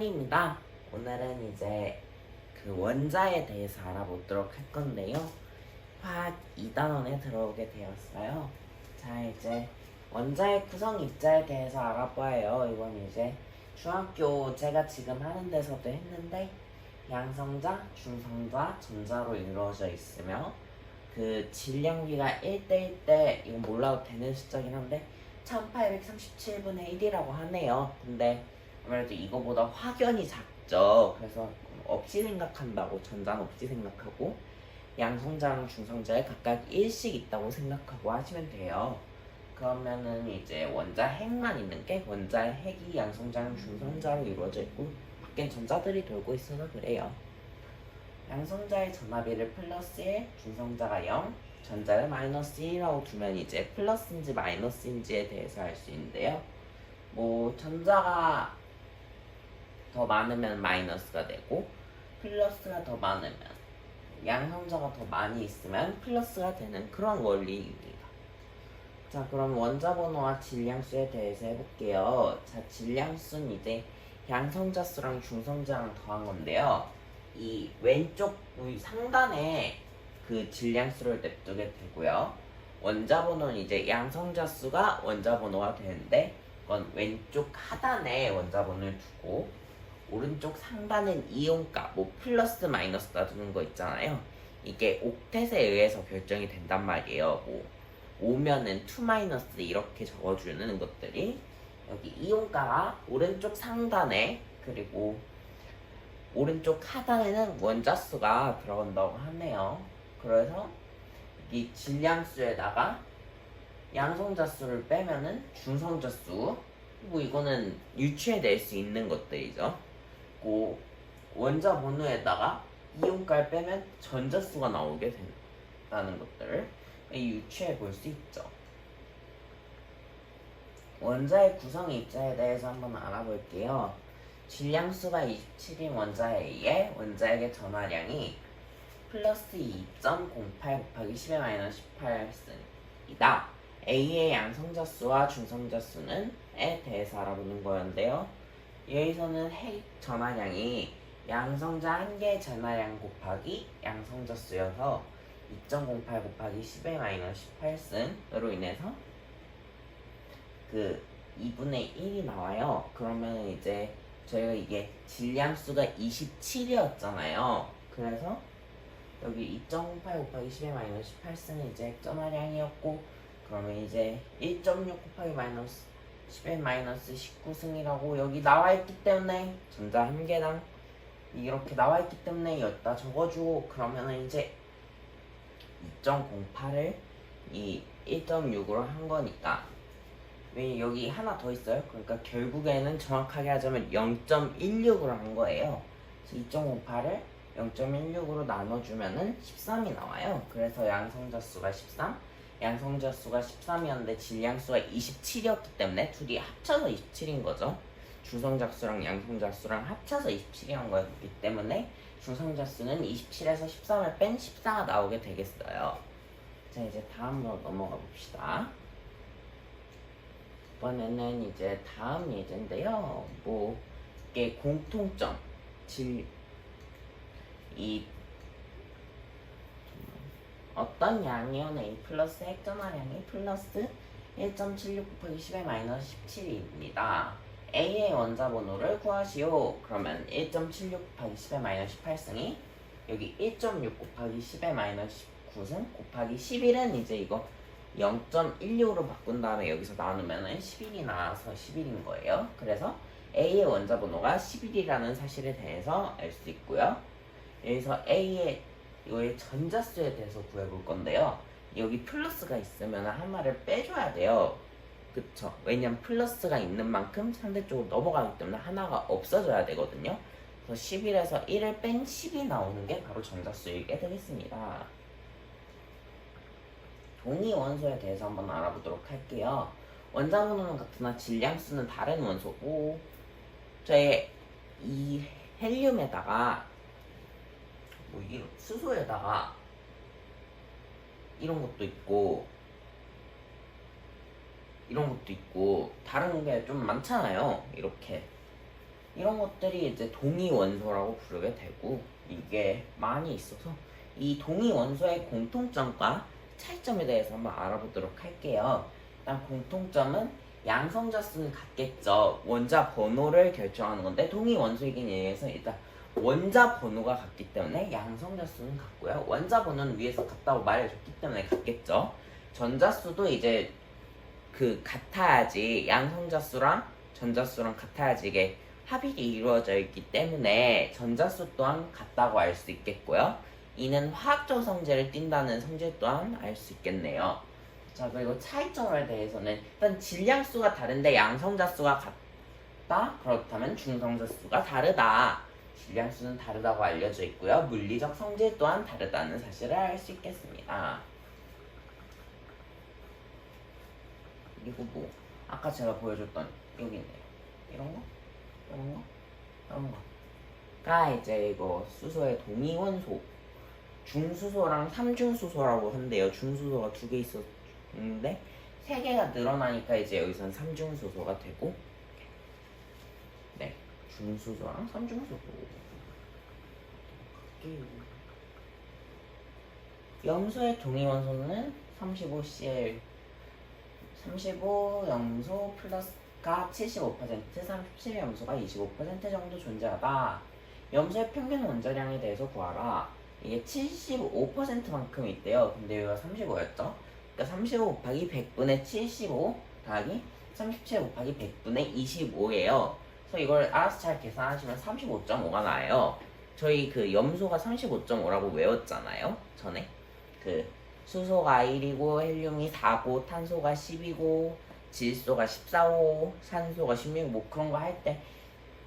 편입니다. 오늘은 이제 그 원자에 대해서 알아보도록 할 건데요. 화학 2단원에 들어오게 되었어요. 자, 이제 원자의 구성 입자에 대해서 알아봐요. 이건 이제 중학교 제가 지금 하는 데서도 했는데 양성자, 중성자, 전자로 이루어져 있으며 그 질량비가 1대1 대 이건 몰라도 되는 숫자긴 한데 1837분의 1이라고 하네요. 근데 아무래도 이거보다 확연히 작죠. 그래서 없이 생각한다고 전자는 없이 생각하고 양성자랑 중성자에 각각 1씩 있다고 생각하고 하시면 돼요. 그러면은 이제 원자 핵만 있는 게 원자의 핵이 양성자랑 중성자로 이루어져 있고 밖엔 전자들이 돌고 있어서 그래요. 양성자의 전압비를 플러스 1, 중성자가 0, 전자를 마이너스 1이라고 두면 이제 플러스인지 마이너스인지에 대해서 알 수 있는데요. 뭐 전자가 더 많으면 마이너스가 되고 플러스가 더 많으면 양성자가 더 많이 있으면 플러스가 되는 그런 원리입니다. 자 그럼 원자 번호와 질량수에 대해서 해볼게요. 자 질량수는 이제 양성자 수랑 중성자랑 더한 건데요. 이 왼쪽 위 상단에 그 질량수를 냅두게 되고요. 원자 번호는 이제 양성자 수가 원자 번호가 되는데 그건 왼쪽 하단에 원자 번호를 두고 오른쪽 상단은 이온값, 뭐 플러스 마이너스 놔두는 거 있잖아요. 이게 옥텟에 의해서 결정이 된단 말이에요. 뭐 오면은 2 마이너스 이렇게 적어주는 것들이 여기 이온가가 오른쪽 상단에 그리고 오른쪽 하단에는 원자수가 들어간다고 하네요. 그래서 이 질량수에다가 양성자수를 빼면은 중성자수 뭐 이거는 유추해 낼 수 있는 것들이죠. 그 원자 번호에다가 이온가를 빼면 전자수가 나오게 된다는 것들을 유추해 볼 수 있죠. 원자의 구성 입자에 대해서 한번 알아볼게요. 질량수가 27인 원자에 의해 원자에게 전하량이 플러스 2.08 곱하기 10의 마이너스 18이다. A의 양성자수와 중성자수는 에 대해서 알아보는 거였는데요. 여기서는 핵 전하량이 양성자 한 개의 전하량 곱하기 양성자 수여서 2.08 곱하기 10의 마이너스 18승으로 인해서 그 2분의 1이 나와요. 그러면 이제 저희가 이게 질량수가 27이었잖아요. 그래서 여기 2.08 곱하기 10의 마이너스 18승은 이제 전하량이었고 그러면 이제 1.6 곱하기 마이너스 10의 마이너스 19승이라고 여기 나와있기 때문에 전자 한 개당 이렇게 나와있기 때문에 여기다 적어주고 그러면은 이제 2.08을 이 1.6으로 한 거니까 왜 여기 하나 더 있어요? 그러니까 결국에는 정확하게 하자면 0.16으로 한 거예요. 그래서 2.58을 0.16으로 나눠주면은 13이 나와요. 그래서 양성자 수가 13, 양성자 수가 13이었는데 질량수가 27이었기 때문에 둘이 합쳐서 27인 거죠. 중성자 수랑 양성자 수랑 합쳐서 27이란 거였기 때문에 중성자 수는 27에서 13을 뺀 14가 나오게 되겠어요. 자 이제 다음으로 넘어가 봅시다. 이번에는 이제 다음 예제인데요. 뭐 이게 공통점 질 이 어떤 양이온 A 플러스 핵전화량이 플러스 1.76 곱하기 10의 마이너스 17입니다. A의 원자 번호를 구하시오. 그러면 1.76 곱하기 10의 마이너스 18승이 여기 1.6 곱하기 10의 마이너스 19승 곱하기 11은 이제 이거 0.16으로 바꾼 다음에 여기서 나누면 은 11이 나와서 11인 거예요. 그래서 A의 원자 번호가 11이라는 사실에 대해서 알 수 있고요. 여기서 A의 이거의 전자수에 대해서 구해볼 건데요. 여기 플러스가 있으면 하나를 빼줘야 돼요. 그쵸? 왜냐면 플러스가 있는 만큼 상대쪽으로 넘어가기 때문에 하나가 없어져야 되거든요. 그래서 11에서 1을 뺀 10이 나오는 게 바로 전자수이게 되겠습니다. 동위 원소에 대해서 한번 알아보도록 할게요. 원자 번호는 같으나 질량수는 다른 원소고 저의 이 헬륨에다가 뭐 이런 수소에다가 이런 것도 있고 이런 것도 있고 다른 게 좀 많잖아요. 이렇게 이런 것들이 이제 동위 원소라고 부르게 되고 이게 많이 있어서 이 동위 원소의 공통점과 차이점에 대해서 한번 알아보도록 할게요. 일단 공통점은 양성자 수는 같겠죠. 원자 번호를 결정하는 건데 동위 원소이긴 의해서 일단 원자 번호가 같기 때문에 양성자 수는 같고요. 원자 번호는 위에서 같다고 말해줬기 때문에 같겠죠. 전자 수도 이제 그 같아야지 양성자 수랑 전자 수랑 같아야지 이게 합이 이루어져 있기 때문에 전자 수 또한 같다고 알 수 있겠고요. 이는 화학적 성질을 띈다는 성질 또한 알 수 있겠네요. 자 그리고 차이점에 대해서는 일단 질량 수가 다른데 양성자 수가 같다 그렇다면 중성자 수가 다르다 질량 수는 다르다고 알려져 있고요. 물리적 성질 또한 다르다는 사실을 알 수 있겠습니다. 그리고 뭐 아까 제가 보여줬던 여기 있네요 이런 거? 이런 거? 이런 거가 이제 이거 수소의 동위원소. 중수소랑 삼중수소라고 한대요. 중수소가 두 개 있었는데 세 개가 늘어나니까 이제 여기선 삼중수소가 되고 네 중수소랑 삼중수소 염소의 동위원소는 35Cl 35 염소 플러스가 75% 37 염소가 25% 정도 존재하다. 염소의 평균 원자량에 대해서 구하라. 이게 75%만큼 있대요. 근데 여기가 35였죠? 그러니까 35 곱하기 100분의 75 더하기 37 곱하기 100분의 25예요. 그래서 이걸 알아서 잘 계산하시면 35.5가 나와요. 저희 그 염소가 35.5라고 외웠잖아요. 전에 그 수소가 1이고 헬륨이 4고 탄소가 10이고 질소가 14고 산소가 16고 뭐 그런 거 할 때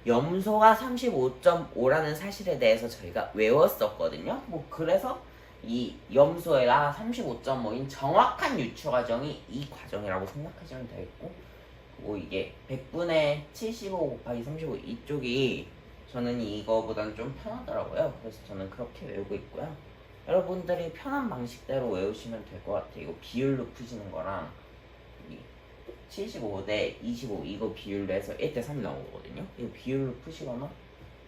염소가 35.5라는 사실에 대해서 저희가 외웠었거든요. 뭐 그래서 이 염소가 35.5인 정확한 유추 과정이 이 과정이라고 생각하시면 되겠고 뭐 이게 100분의 75 곱하기 35 이쪽이 저는 이거보단 좀 편하더라고요. 그래서 저는 그렇게 외우고 있고요. 여러분들이 편한 방식대로 외우시면 될 것 같아요. 이거 비율로 푸시는 거랑 75대 25 이거 비율로 해서 1대 3 나오거든요. 이거 비율로 푸시거나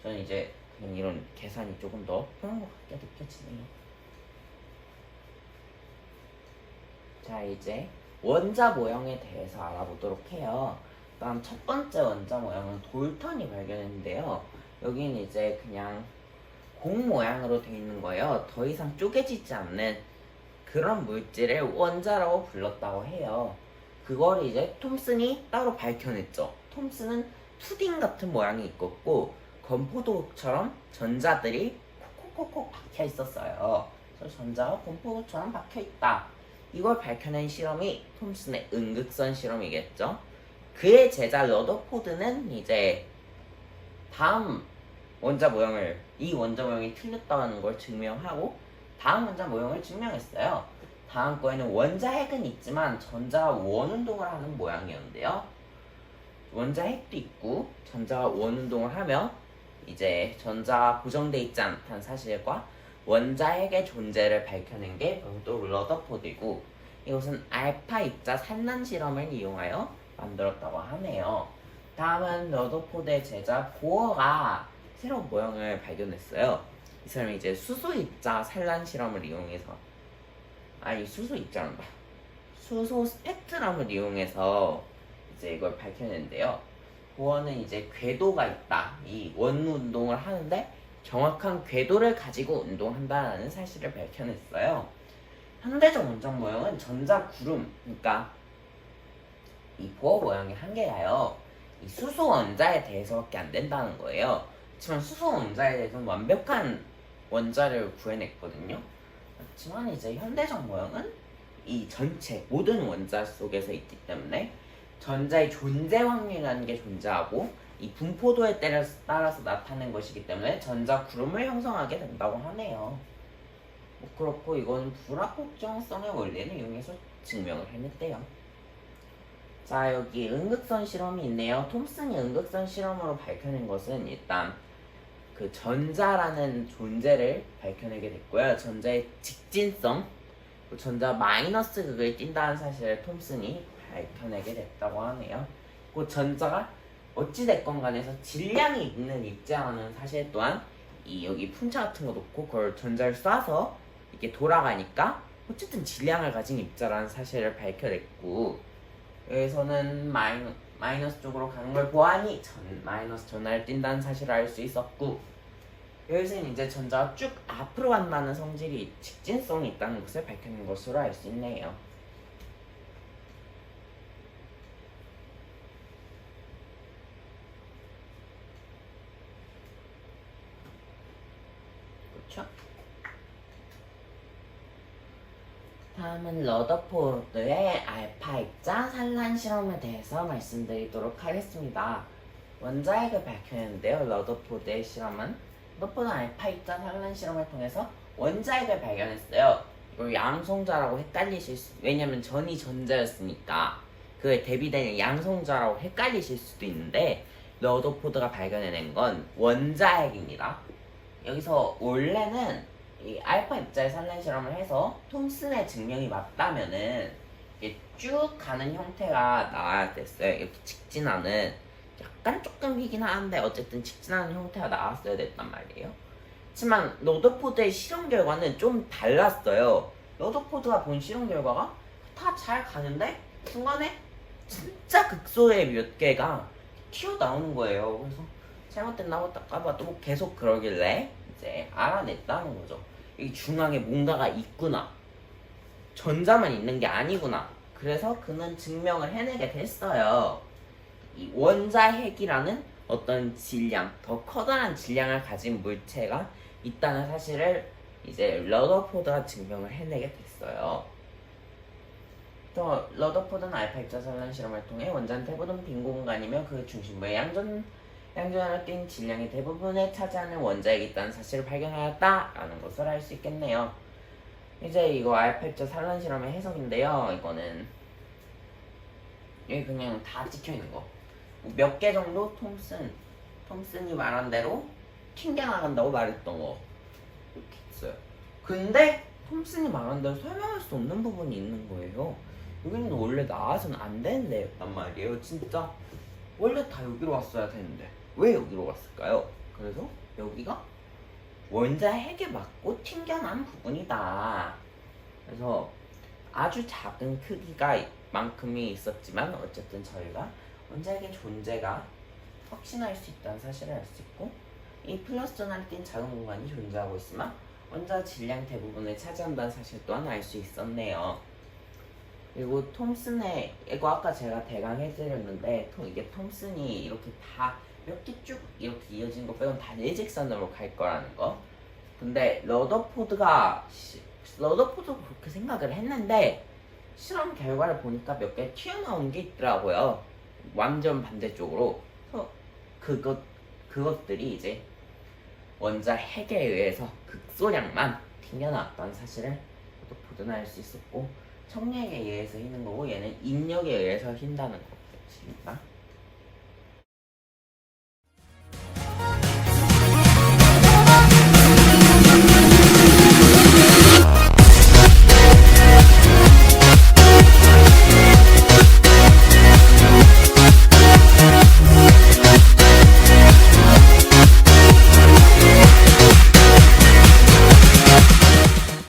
저는 이제 그냥 이런 계산이 조금 더 편한 것 같게 느껴지네요. 자 이제 원자 모형에 대해서 알아보도록 해요. 일단 첫 번째 원자 모형은 돌턴이 발견했는데요. 여기는 이제 그냥 공 모양으로 되어 있는 거예요. 더 이상 쪼개지지 않는 그런 물질을 원자라고 불렀다고 해요. 그걸 이제 톰슨이 따로 밝혀냈죠. 톰슨은 푸딩 같은 모양이 있었고 건포도처럼 전자들이 콕콕콕콕 박혀 있었어요. 그래서 전자가 건포도처럼 박혀 있다. 이걸 밝혀낸 실험이 톰슨의 음극선 실험이겠죠. 그의 제자 러더포드는 이제 다음 원자 모형을 이 원자 모형이 틀렸다는 걸 증명하고 다음 원자 모형을 증명했어요. 다음 거에는 원자 핵은 있지만 전자가 원운동을 하는 모양이었는데요. 원자 핵도 있고 전자가 원운동을 하며 이제 전자가 고정돼 있지 않다는 사실과 원자 핵의 존재를 밝혀낸 게또 러더포드이고 이것은 알파 입자 산란 실험을 이용하여 만들었다고 하네요. 다음은 러더포드의 제자 보어가 새로운 모형을 발견했어요. 이 사람이 이제 수소 입자 산란 실험을 이용해서 아니 수소 입자란다. 수소 스펙트럼을 이용해서 이제 이걸 밝혀냈는데요. 보어는 이제 궤도가 있다. 이 원운동을 하는데 정확한 궤도를 가지고 운동한다는 사실을 밝혀냈어요. 현대적 원점 모형은 전자 구름, 그러니까 이 보어 모형이 한계가요. 이 수소 원자에 대해서밖에 안 된다는 거예요. 하지만 수소 원자에 대해서는 완벽한 원자를 구해냈거든요. 하지만 이제 현대적 모형은 이 전체 모든 원자 속에서 있기 때문에 전자의 존재 확률이라는 게 존재하고 이 분포도에 따라서, 나타낸 것이기 때문에 전자 구름을 형성하게 된다고 하네요. 뭐 그렇고 이거는 불합법정성의 원리를 이용해서 증명을 해냈대요. 자 여기 음극선 실험이 있네요. 톰슨이 음극선 실험으로 밝혀낸 것은 일단 그 전자라는 존재를 밝혀내게 됐고요. 전자의 직진성, 그 전자 마이너스 극을 띈다는 사실을 톰슨이 밝혀내게 됐다고 하네요. 그 전자가 어찌됐건 간에서 질량이 있는 입자라는 사실 또한 이 여기 풍차 같은 거 놓고 그걸 전자를 쏴서 이렇게 돌아가니까 어쨌든 질량을 가진 입자라는 사실을 밝혀냈고 여기서는 마이너, 마이너스 쪽으로 가는 걸 보아하니 전, 마이너스 전하를 띈다는 사실을 알 수 있었고 여기서는 이제 전자가 쭉 앞으로 간다는 성질이 직진성이 있다는 것을 밝혀낸 것으로 알 수 있네요. 그렇죠? 다음은 러더포드의 알파 입자 산란 실험에 대해서 말씀드리도록 하겠습니다. 원자핵을 밝혀냈는데요. 러더포드의 실험은 러더포드 알파 입자 산란 실험을 통해서 원자핵을 발견했어요. 이걸 양성자라고 헷갈리실 수, 왜냐면 전이 전자였으니까 그에 대비되는 양성자라고 헷갈리실 수도 있는데 러더포드가 발견해낸 건 원자핵입니다. 여기서 원래는 이 알파 입자의 산란 실험을 해서 톰슨의 증명이 맞다면은 이게 쭉 가는 형태가 나와야 됐어요. 이렇게 직진하는 약간 조금 휘긴 하는데 어쨌든 직진하는 형태가 나왔어야 됐단 말이에요. 하지만 러더포드의 실험 결과는 좀 달랐어요. 러더포드가 본 실험 결과가 다 잘 가는데 중간에 진짜 극소의 몇 개가 튀어나오는 거예요. 그래서 잘못됐나 보다 또 계속 그러길래 이제 알아냈다는 거죠. 이 중앙에 뭔가가 있구나. 전자만 있는 게 아니구나. 그래서 그는 증명을 해내게 됐어요. 이 원자핵이라는 어떤 질량, 더 커다란 질량을 가진 물체가 있다는 사실을 이제 러더포드가 증명을 해내게 됐어요. 또 러더포드는 알파 입자 산란 실험을 통해 원자는 대부분 빈 공간이며 그 중심부에 양전 양전하로 뛴 질량의 대부분을 차지하는 원자핵이 있다는 사실을 발견하였다라는 것을 알 수 있겠네요. 이제 이거 알파 입자 산란 실험의 해석인데요. 이거는 여기 그냥 다 찍혀 있는 거. 몇 개 정도 톰슨 톰슨이 말한 대로 튕겨나간다고 말했던 거 이렇게 있어요. 근데 톰슨이 말한 대로 설명할 수 없는 부분이 있는 거예요. 여기는 원래 나와서는 안 되는 데였단 말이에요. 진짜 원래 다 여기로 왔어야 되는데 왜 여기로 왔을까요? 그래서 여기가 원자 핵에 맞고 튕겨난 부분이다. 그래서 아주 작은 크기가 만큼이 있었지만 어쨌든 저희가 원자핵의 존재가 확신할 수 있다는 사실을 알 수 있고 이 플러스 전하를 띈 작은 공간이 존재하고 있으면 원자 질량 대부분을 차지한다는 사실 또한 알 수 있었네요. 그리고 톰슨의 이거 아까 제가 대강 해드렸는데 톰- 이게 톰슨이 이렇게 다 몇 개 쭉 이렇게 이어진 거 빼곤 다 일직선으로 갈 거라는 거. 근데 러더포드가 시- 러더포드도 그렇게 생각을 했는데 실험 결과를 보니까 몇 개 튀어나온 게 있더라고요. 완전 반대쪽으로. 그것 그것들이 이제 원자 핵에 의해서 극소량만 튕겨나왔다는 사실을 러더포드는 알 수 있었고 청력에 의해서 휘는 거고 얘는 인력에 의해서 휜다는 것입니다.